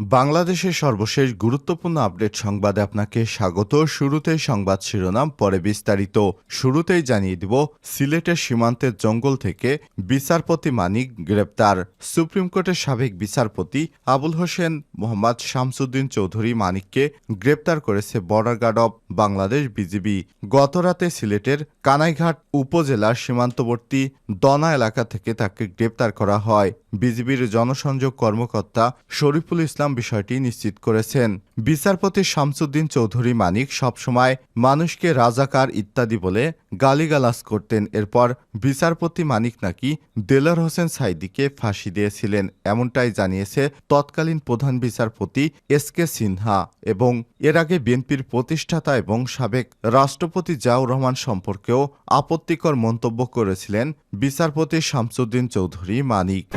বাংলাদেশের সর্বশেষ গুরুত্বপূর্ণ আপডেট সংবাদে আপনাকে স্বাগত। শুরুতেই সংবাদ শিরোনাম, পরে বিস্তারিত। শুরুতেই জানিয়ে দিব, সিলেটের সীমান্তের জঙ্গল থেকে বিচারপতি মানিক গ্রেপ্তার। সুপ্রিম কোর্টের সাবেক বিচারপতি আবুল হোসেন মোহাম্মদ শামসুদ্দিন চৌধুরী মানিককে গ্রেপ্তার করেছে border guard of Bangladesh BGB. গতরাতে সিলেটের কানাইঘাট উপজেলার সীমান্তবর্তী দনা এলাকা থেকে তাকে গ্রেপ্তার করা হয়। বিজিবির জনসংযোগ কর্মকর্তা শরীফুল ইসলাম বিষয়টি নিশ্চিত করেছেন। বিচারপতি শামসুদ্দিন চৌধুরী মানিক সবসময় মানুষকে রাজাকার ইত্যাদি বলে গালিগালাজ করতেন। এরপর বিচারপতি মানিক নাকি দেলার হোসেন সাইদিকে ফাঁসি দিয়েছিলেন, এমনটাই জানিয়েছে তৎকালীন প্রধান বিচারপতি এস কে সিনহা এবং এর আগে বিএনপির প্রতিষ্ঠাতা এবং সাবেক রাষ্ট্রপতি জিয়াউর রহমান সম্পর্কেও আপত্তিকর মন্তব্য করেছিলেন বিচারপতি শামসুদ্দিন চৌধুরী মানিক।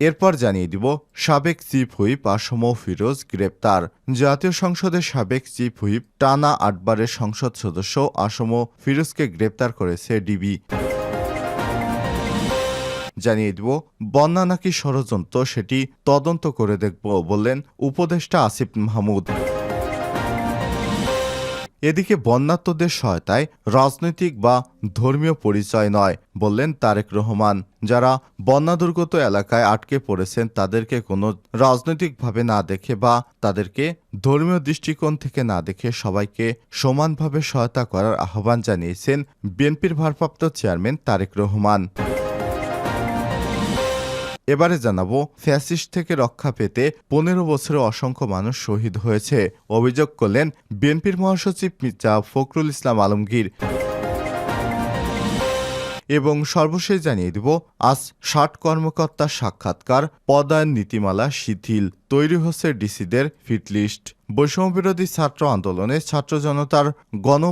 এরপর জানিয়ে দিব, সাবেক চিফ হুইপ আসম ফিরোজ গ্রেপ্তার। জাতীয় সংসদের সাবেক চিফ হুইপ টানা আটবারের সংসদ সদস্য আসম ফিরোজকে গ্রেপ্তার করেছে ডিবি। জানিয়ে দিব, বন্যা নাকি ষড়যন্ত্র সেটি তদন্ত করে দেখব বললেন উপদেষ্টা আসিফ মাহমুদ। এদিকে বন্যাত্মদের সহায়তায় রাজনৈতিক বা ধর্মীয় পরিচয় নয়, বললেন তারেক রহমান। যারা বন্যাদুর্গত এলাকায় আটকে পড়েছেন, তাদেরকে কোনো রাজনৈতিকভাবে না দেখে বা তাদেরকে ধর্মীয় দৃষ্টিকোণ থেকে না দেখে সবাইকে সমানভাবে সহায়তা করার আহ্বান জানিয়েছেন বিএনপির ভারপ্রাপ্ত চেয়ারম্যান তারেক রহমান। এবারে জানাব, ফ্যাসিস্ট থেকে রক্ষা পেতে পনেরো বছরে অসংখ্য মানুষ শহীদ হয়েছে। অভিযোগ করলেন বিএনপির মহাসচিব মির্জা ফখরুল ইসলাম আলমগীর। এবং সর্বশেষ জানিয়ে দেব, আজ ষাট কর্মকর্তার সাক্ষাৎকার, পদায়ন নীতিমালা শিথিল। তৈরি হচ্ছে ডিসিদের ফিটলিস্ট বৈষম্যবিরোধী ছাত্র আন্দোলনে ছাত্র জনতার গণ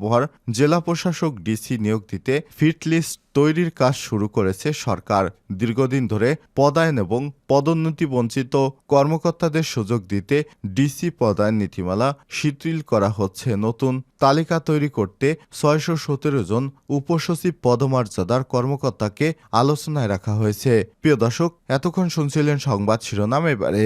পর জেলা প্রশাসক ডিসি নিয়োগ দিতে ফিটলিস্ট তৈরির কাজ শুরু করেছে সরকার। দীর্ঘদিন ধরে পদায়ন এবং পদোন্নতি বঞ্চিত কর্মকর্তাদের সুযোগ দিতে ডিসি পদায়ন নীতিমালা শিথিল করা হচ্ছে। নতুন তালিকা তৈরি করতে ছয়শো সতেরো জন উপসচিব পদমর্যাদার কর্মকর্তাকে আলোচনায় রাখা হয়েছে। প্রিয় দর্শক, এতক্ষণ শুনছিলেন সংবাদ শিরোনাম। এবারে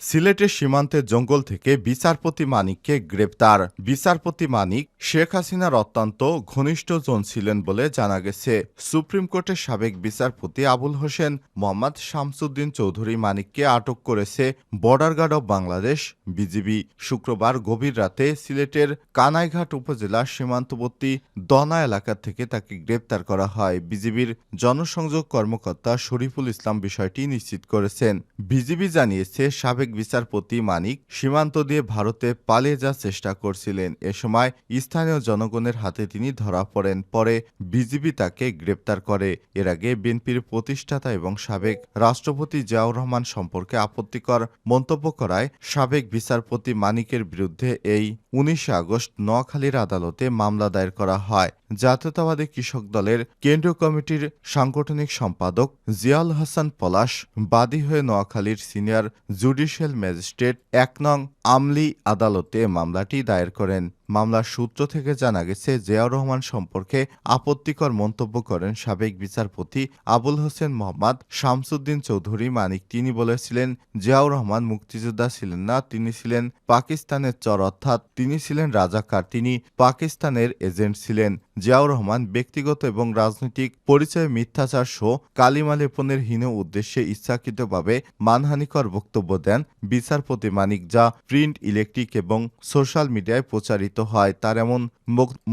সিলেটের সীমান্তের জঙ্গল থেকে বিচারপতি মানিককে গ্রেপ্তার। বিচারপতি মানিক শেখ হাসিনার অত্যন্ত ঘনিষ্ঠ জন ছিলেন বলে জানা গেছে। সুপ্রিম কোর্টের সাবেক বিচারপতি আবুল হোসেন মোহাম্মদ শামসুদ্দিন চৌধুরী মানিককে আটক করেছে border guard of Bangladesh, BGB. শুক্রবার গভীর রাতে সিলেটের কানাইঘাট উপজেলার সীমান্তবর্তী দনা এলাকা থেকে তাকে গ্রেপ্তার করা হয়। বিজিবির জনসংযোগ কর্মকর্তা শরীফুল ইসলাম বিষয়টি নিশ্চিত করেছেন। বিজিবি জানিয়েছে, সাবেক বিচারপতি মানিক সীমান্ত দিয়ে ভারতে পালিয়ে যাওয়ার চেষ্টা করছিলেন। এ সময় স্থানীয় জনগণের হাতে তিনি ধরা পড়েন। পরে বিজিবি তাকে গ্রেপ্তার করে। এর আগে বিএনপির প্রতিষ্ঠাতা এবং সাবেক রাষ্ট্রপতি জিয়াউর রহমান সম্পর্কে আপত্তিকর মন্তব্য করায় সাবেক বিচারপতি মানিকের বিরুদ্ধে এই উনিশে আগস্ট নোয়াখালীর আদালতে মামলা দায়ের করা হয়। জাতীয়তাবাদী কৃষক দলের কেন্দ্রীয় কমিটির সাংগঠনিক সম্পাদক জিয়াল হাসান পলাশ বাদী হয়ে নোয়াখালীর সিনিয়র জুডিশিয়াল ম্যাজিস্ট্রেট এক নং আমলি আদালতে মামলাটি দায়ের করেন। মামলার সূত্র থেকে জানা গেছে, জিয়াউর রহমান সম্পর্কে আপত্তিকর মন্তব্য করেন সাবেক বিচারপতি আবুল হোসেন মোহাম্মদ, শামসুদ্দিন চৌধুরী মানিক। তিনি বলেছিলেন, জিয়াউর রহমান মুক্তিযোদ্ধা ছিলেন না, তিনি ছিলেন পাকিস্তানের চর, অর্থাৎ তিনি ছিলেন রাজাকার, তিনি পাকিস্তানের এজেন্ট ছিলেন। জিয়াউর রহমান ব্যক্তিগত এবং রাজনৈতিক পরিচয়ে, মিথ্যাচার সহ কালিমা লেপনের হীন উদ্দেশ্যে ইচ্ছাকৃতভাবে মানহানিকর বক্তব্য দেন বিচারপতি মানিক, যা প্রিন্ট, ইলেকট্রিক এবং সোশ্যাল মিডিয়ায় প্রচারিত হয় তার এমন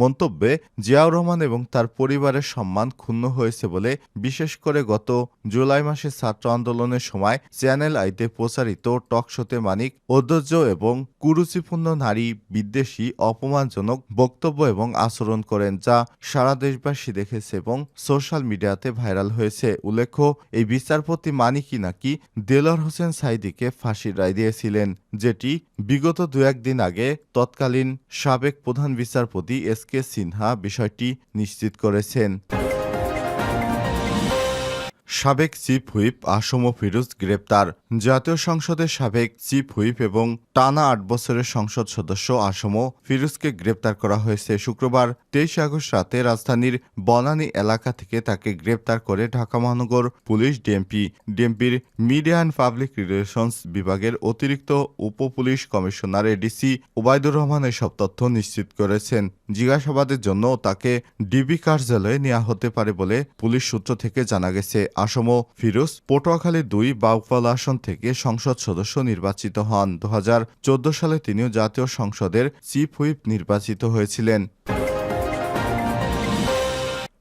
মন্তব্যে জিয়াউর রহমান এবং তার পরিবারের সম্মান ক্ষুণ্ণ হয়েছে বলে, বিশেষ করে গত জুলাই মাসে ছাত্র আন্দোলনের সময় চ্যানেল আইতে প্রচারিত টকশোতে মানিক ঔদ্ধর্য এবং কুরুচিপূর্ণ নারী বিদ্বেষী অপমানজনক বক্তব্য এবং আচরণ করেন যা সারা দেশবাসী দেখেছে এবং সোশ্যাল মিডিয়াতে ভাইরাল হয়েছে। উল্লেখ্য, এই বিচারপতি মানিকই নাকি দেলোয়ার হোসেন সাইদিকে ফাঁসির রায় দিয়েছিলেন, যেটি বিগত দু একদিন আগে তৎকালীন সাবেক প্রধান বিচারপতি এস কে সিনহা বিষয়টি নিশ্চিত করেছেন। সাবেক চিফ হুইপ আসম ফিরোজ গ্রেপ্তার। জাতীয় সংসদের সাবেক চিফ হুইপ এবং টানা আট বছরের সংসদ সদস্য আসম ফিরোজকে গ্রেপ্তার করা হয়েছে শুক্রবার, তেইশে আগস্ট রাতে রাজধানীর বনানী এলাকা থেকে তাকে গ্রেপ্তার করে ঢাকা মহানগর পুলিশ ডিএমপি। ডিএমপির মিডিয়া অ্যান্ড পাবলিক রিলেশনস বিভাগের অতিরিক্ত উপ police commissioner ADC Obaidur Rahman এসব তথ্য নিশ্চিত করেছেন। জিজ্ঞাসাবাদের জন্য তাকে ডিবি কার্যালয়ে নেওয়া হতে পারে বলে পুলিশ সূত্র থেকে জানা গেছে। আসম ফিরোজ পটুয়াখালী দুই বাউফল আসন থেকে সংসদ সদস্য নির্বাচিত হন। দু হাজার চোদ্দ সালে তিনিও জাতীয় সংসদের চিফ হুইপ নির্বাচিত হয়েছিলেন।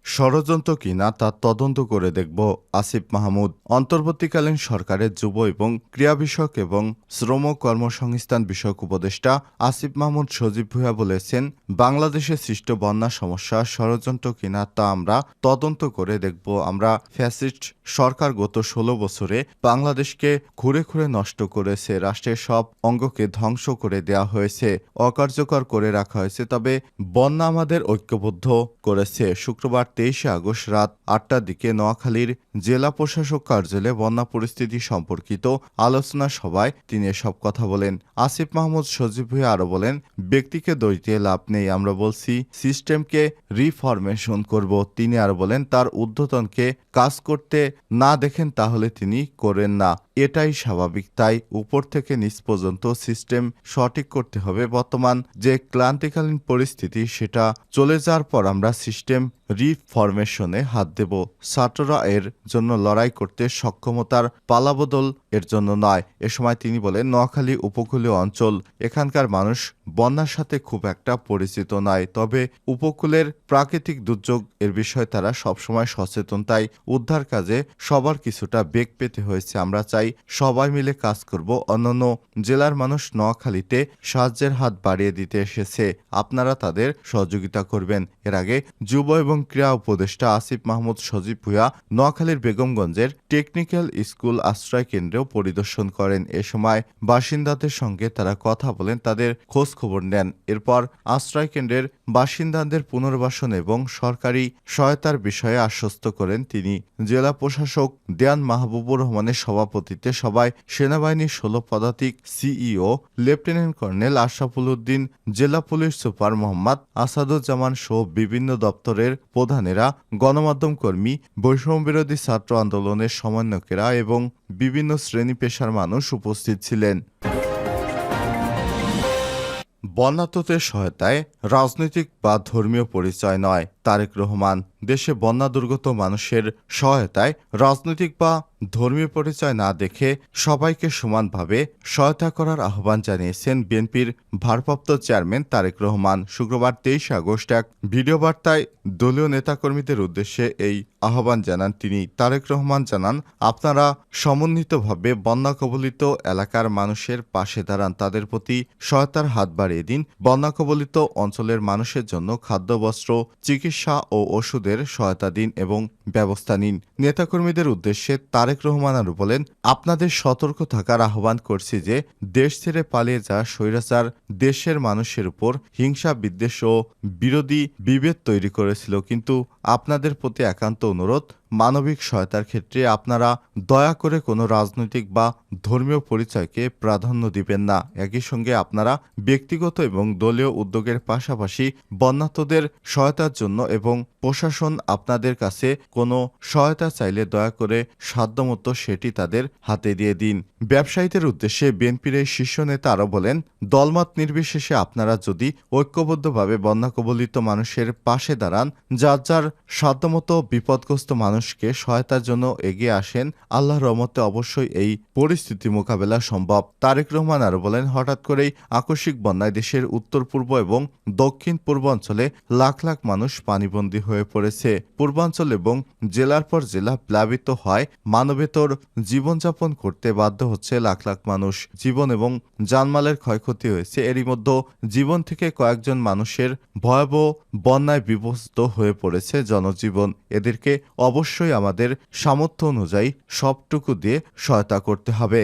ষড়যন্ত্র কিনা তা তদন্ত করে দেখব, আসিফ মাহমুদ। অন্তর্বর্তীকালীন সরকারের যুব এবং ক্রিয়া বিষয়ক এবং শ্রম কর্মসংস্থান বিষয়ক উপদেষ্টা আসিফ মাহমুদ সজীব ভুয়া বলেছেন, বাংলাদেশে সৃষ্ট বন্যা সমস্যা, ষড়যন্ত্র কিনা তা আমরা তদন্ত করে দেখব। আমরা ফ্যাসিস্ট সরকার গত ষোলো বছরে বাংলাদেশকে ঘুরে ঘুরে নষ্ট করেছে, রাষ্ট্রের সব অঙ্গকে ধ্বংস করে দেওয়া হয়েছে, অকার্যকর করে রাখা হয়েছে। তবে বন্যা আমাদের ঐক্যবদ্ধ করেছে। শুক্রবার তেইশে আগস্ট রাত আটটার দিকে নোয়াখালীর জেলা প্রশাসক কার্যালয়ে বন্যা পরিস্থিতি সম্পর্কিত আলোচনা সভায় তিনি এসব কথা বলেন। আসিফ মাহমুদ সজীব হয়ে আরও বলেন, ব্যক্তিকে দৈতে লাভ নেই, আমরা বলছি, সিস্টেমকে রিফরমেশন করব। তিনি আর বলেন, তার ঊর্ধ্বতনকে কাজ করতে না দেখেন তাহলে তিনি করেন না। এটাই স্বাভাবিক। তাই উপর থেকে নিচ পর্যন্ত সিস্টেম সঠিক করতে হবে। বর্তমান যে ক্লান্তিকালীন পরিস্থিতি, সেটা চলে যাওয়ার পর আমরা সিস্টেম রিফরমেশনে হাত দেব। ছাত্ররা এর জন্য লড়াই করতে সক্ষমতার পালাবদল এর জন্য নয়। এ সময় তিনি বলেন, নোয়াখালী উপকূলীয় অঞ্চল, এখানকার মানুষ বন্যার সাথে খুব একটা পরিচিত নয়। তবে উপকূলের প্রাকৃতিক দুর্যোগ এর বিষয়ে তারা সবসময় সচেতন। তাই উদ্ধার কাজে সবার কিছুটা বেগ পেতে হয়েছে। আমরা চাই সবাই মিলে কাজ করব। অন্যান্য জেলার মানুষ নোয়াখালীতে সাহায্যের হাত বাড়িয়ে দিতে এসেছে। আপনারা তাদের সহযোগিতা করবেন। এর আগে যুব এবং ক্রীড়া উপদেষ্টা আসিফ মাহমুদ সজীব ভুয়া নোয়াখালীর বেগমগঞ্জের টেকনিক্যাল স্কুল আশ্রয় কেন্দ্রেও পরিদর্শন করেন। এ সময় বাসিন্দাদের সঙ্গে তারা কথা বলেন, তাদের খোঁজ খবর নেন। এরপর আশ্রয় কেন্দ্রের বাসিন্দাদের পুনর্বাসন এবং সরকারি সহায়তার বিষয়ে আশ্বস্ত করেন তিনি। জেলা প্রশাসক দেয়ান মাহবুবুর রহমানের সভাপতিত্বে সবাই সেনাবাহিনীর ষোলো পদাতিক CEO, lieutenant colonel Ashraful Uddin, জেলা পুলিশ সুপার মোহাম্মদ আসাদুজ্জামান সহ বিভিন্ন দপ্তরের প্রধানেরা, গণমাধ্যম কর্মী বৈষম্য বিরোধী ছাত্র আন্দোলনের সমন্বয়কেরা এবং বিভিন্ন শ্রেণি পেশার মানুষ উপস্থিত ছিলেন। বন্যাতদের সহায়তায় রাজনৈতিক বা ধর্মীয় পরিচয় নয়। তারেক রহমান দেশে বন্যা দুর্গত মানুষের সহায়তায় রাজনৈতিক বা ধর্মীয় পরিচয় না দেখে সবাইকে সমানভাবে সহায়তা করার আহ্বান জানিয়েছেন বিএনপির ভারপ্রাপ্ত চেয়ারম্যান তারেক রহমান। শুক্রবার তেইশে আগস্ট এক ভিডিও বার্তায় দলীয় নেতাকর্মীদের উদ্দেশ্যে এই আহ্বান জানান তিনি। তারেক রহমান জানান, আপনারা সমন্বিতভাবে বন্যা কবলিত এলাকার মানুষের পাশে দাঁড়ান। তাদের প্রতি সহায়তার হাত বাড়িয়ে দিন। বন্যা কবলিত অঞ্চলের মানুষের জন্য খাদ্য, বস্ত্র চিকিৎসা ও ওষুধের সহায়তা দিন এবং ব্যবস্থা নিন। নেতাকর্মীদের উদ্দেশ্যে তারেক রহমান আরও বলেন, আপনাদের সতর্ক থাকার আহ্বান করছি যে, দেশ ছেড়ে পালিয়ে যাওয়া স্বৈরাচার দেশের মানুষের উপর হিংসা, বিদ্বেষ ও বিরোধী বিভেদ তৈরি করেছিল, কিন্তু আপনাদের প্রতি একান্ত অনুরোধ মানবিক সহায়তার ক্ষেত্রে আপনারা দয়া করে কোনো রাজনৈতিক বা ধর্মীয় পরিচয়কে প্রাধান্য দিবেন না। একই সঙ্গে আপনারা ব্যক্তিগত এবং দলীয় উদ্যোগের পাশাপাশি বন্যাতদের সহায়তার জন্য এবং প্রশাসন আপনাদের কাছে কোনো সহায়তা চাইলে দয়া করে সাধ্যমতো সেটি তাদের হাতে দিয়ে দিন। ব্যবসায়ীদের উদ্দেশ্যে বিএনপির এই শীর্ষ নেতা আরও বলেন, দলমত নির্বিশেষে আপনারা যদি ঐক্যবদ্ধভাবে বন্যা কবলিত মানুষের পাশে দাঁড়ান, যার যার সাধ্যমতো বিপদগ্রস্ত মানুষকে সহায়তার জন্য এগিয়ে আসেন, আল্লাহর রহমতে অবশ্যই এই পরিস্থিতি মোকাবেলা সম্ভব। তারেক রহমান আরও বলেন, হঠাৎ করেই আকস্মিক বন্যায় দেশের উত্তর পূর্ব এবং দক্ষিণ পূর্বাঞ্চলে লাখ লাখ মানুষ পানিবন্দী হয়ে পড়েছে। পূর্বাঞ্চল এবং জেলার পর জেলা প্লাবিত হয়, মানবেতর জীবনযাপন করতে বাধ্য হচ্ছে লাখ লাখ মানুষ। জীবন এবং জানমালের ক্ষয়ক্ষতি হয়েছে, এরই মধ্যে জীবন থেকে কয়েকজন মানুষের ভয়াবহ বন্যায় বিভস্ত হয়ে পড়েছে জনজীবন। এদেরকে অবশ্যই আমাদের সামর্থ্য অনুযায়ী সবটুকু দিয়ে সহায়তা করতে হবে।